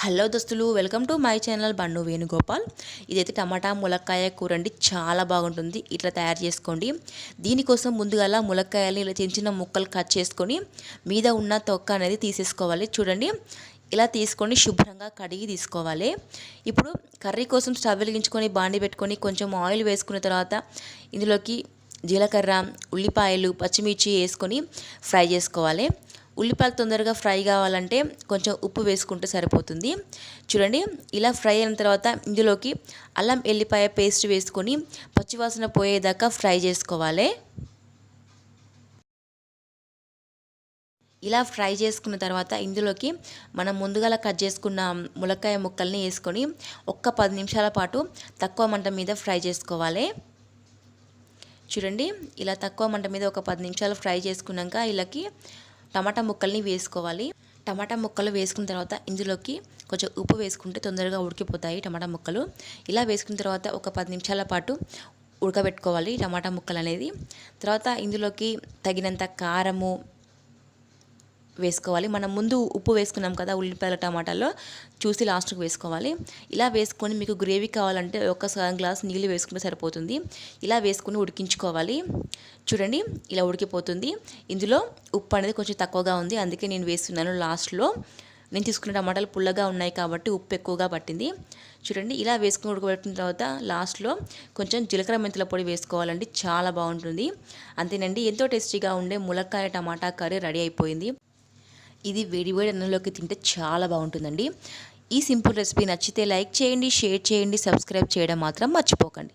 Hello దోస్తులు welcome to my channel Bandu Venugopal. ఇదైతే tomato ములక్కాయ కూర అండి చాలా బాగుంటుంది. ఇట్లా తయారు చేసుకోండి. దీనికోసం ముందుగా ములక్కాయలు ఇలా చిన్న చిన్న ముక్కలు కట్ చేసుకొని మీద ఉన్న తొక్క అనేది తీసేసుకోవాలి. చూడండి ఇలా తీసుకొని శుభ్రంగా కడిగి తీసుకోవాలి. ఇప్పుడు కర్రీ కోసం స్టవ్ వెలిగించుకొని బాండి పెట్టుకొని కొంచెం ఆయిల్ వేసుకున్న తర్వాత ఇందులోకి జీలకర్ర ఉల్లిపాయలు పచ్చిమిర్చి వేసుకొని ఫ్రై చేసుకోవాలి. ఉల్లిపాయలు తొందరగా ఫ్రై కావాలంటే కొంచెం ఉప్పు వేసుకుంటే సరిపోతుంది. చూడండి ఇలా ఫ్రై అయిన తర్వాత ఇందులోకి అల్లం ఎల్లిపాయ పేస్ట్ వేసుకొని పచ్చివాసన పోయేదాకా ఫ్రై చేసుకోవాలి. ఇలా ఫ్రై చేసుకున్న తర్వాత ఇందులోకి మనం ముందుగా కట్ చేసుకున్న ములక్కాయ ముక్కల్ని వేసుకొని ఒక్క పది నిమిషాల పాటు తక్కువ మంట మీద ఫ్రై చేసుకోవాలి. చూడండి ఇలా తక్కువ మంట మీద ఒక పది నిమిషాలు ఫ్రై చేసుకున్నాక ఇలాకి టమాటా ముక్కల్ని వేసుకోవాలి. టమాటా ముక్కలు వేసుకున్న తర్వాత ఇందులోకి కొంచెం ఉప్పు వేసుకుంటే తొందరగా ఉడికిపోతాయి టమాటా ముక్కలు. ఇలా వేసుకున్న తర్వాత ఒక పది నిమిషాల పాటు ఉడకబెట్టుకోవాలి టమాటా ముక్కలు అనేది తర్వాత ఇందులోకి తగినంత కారము వేసుకోవాలి. మనం ముందు ఉప్పు వేసుకున్నాం కదా ఉల్లిపాయల టమాటాలో చూసి లాస్ట్కి వేసుకోవాలి. ఇలా వేసుకొని మీకు గ్రేవీ కావాలంటే ఒక సగం గ్లాస్ నీళ్ళు వేసుకుంటే సరిపోతుంది. ఇలా వేసుకుని ఉడికించుకోవాలి. చూడండి ఇలా ఉడికిపోతుంది. ఇందులో ఉప్పు అనేది కొంచెం తక్కువగా ఉంది. అందుకే నేను వేస్తున్నాను లాస్ట్లో నేను తీసుకున్న టమాటాలు పుల్లగా ఉన్నాయి కాబట్టి ఉప్పు ఎక్కువగా పట్టింది. చూడండి ఇలా వేసుకుని ఉడకబెట్టిన తర్వాత లాస్ట్లో కొంచెం జీలకర్ర మెంతుల పొడి వేసుకోవాలండి. చాలా బాగుంటుంది. అంతేనండి ఎంతో టేస్టీగా ఉండే ములక్కాయ టమాటా కర్రీ రెడీ అయిపోయింది. ఇది వేడివేడి అన్నంలోకి తింటే చాలా బాగుంటుందండి. ఈ సింపుల్ రెసిపీ నచ్చితే లైక్ చేయండి షేర్ చేయండి సబ్స్క్రైబ్ చేయడం మాత్రం మర్చిపోకండి.